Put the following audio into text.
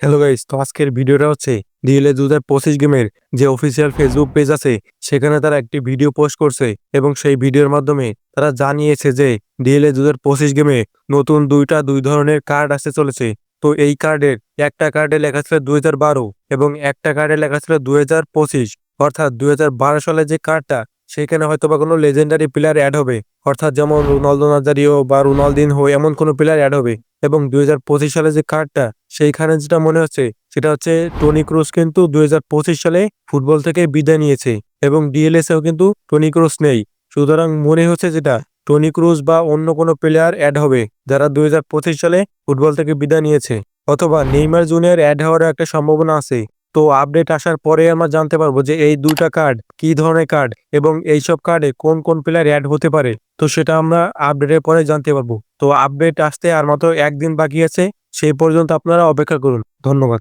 Hello guys তো আজকের ভিডিওটা হচ্ছে ডিএলএ দু হাজার পঁচিশ গেমের যে অফিসিয়াল ফেসবুক পেজ আছে, সেখানে তারা একটি ভিডিও পোস্ট করছে এবং সেই ভিডিওর মাধ্যমে তারা জানিয়েছে যে ডিএলএ দু হাজার পঁচিশ গেমে নতুন দুইটা দুই ধরনের কার্ড আসতে চলেছে। তো এই কার্ডের একটা কার্ডে লেখা ছিল দুই হাজার বারো এবং একটা কার্ডে লেখা ছিল দুই হাজার পঁচিশ। অর্থাৎ দুই হাজার বারো সালের যে কার্ডটা সেখানে হয়তো বা কোনো লেজেন্ডারি প্লেয়ার অ্যাড হবে। অর্থাৎ যেমন রোনালদো, নাজারিও বা রোনালদিনহো এমন কোনো প্লেয়ার অ্যাড হবে। এবং দুই হাজার পঁচিশ সালে যে কার্ডটা সেইখানে যেটা মনে হচ্ছে, সেটা হচ্ছে টনি ক্রুজ কিন্তু দুই সালে ফুটবল থেকে বিদায় নিয়েছে এবং ডিএলএসেও কিন্তু টনি ক্রুজ নেই। সুতরাং মনে হচ্ছে যেটা, টনি ক্রুজ বা অন্য কোনো প্লেয়ার অ্যাড হবে যারা দুই হাজার পঁচিশ সালে ফুটবল থেকে বিদায় নিয়েছে, অথবা নেইমার জুনিয়র অ্যাড হওয়ার একটা সম্ভাবনা আছে। তো আপডেট আসার পরে আমরা জানতে পারব যে এই দুটা কার্ড কি ধরনের কার্ড এবং এইসব কার্ডে কোন কোন প্লেয়ার অ্যাড হতে পারে। তো সেটা আমরা আপডেটের পরে জানতে পারব। তো আপডেট আসতে আর মাত্র একদিন বাকি আছে। সেই পর্যন্ত আপনারা অপেক্ষা করুন। ধন্যবাদ।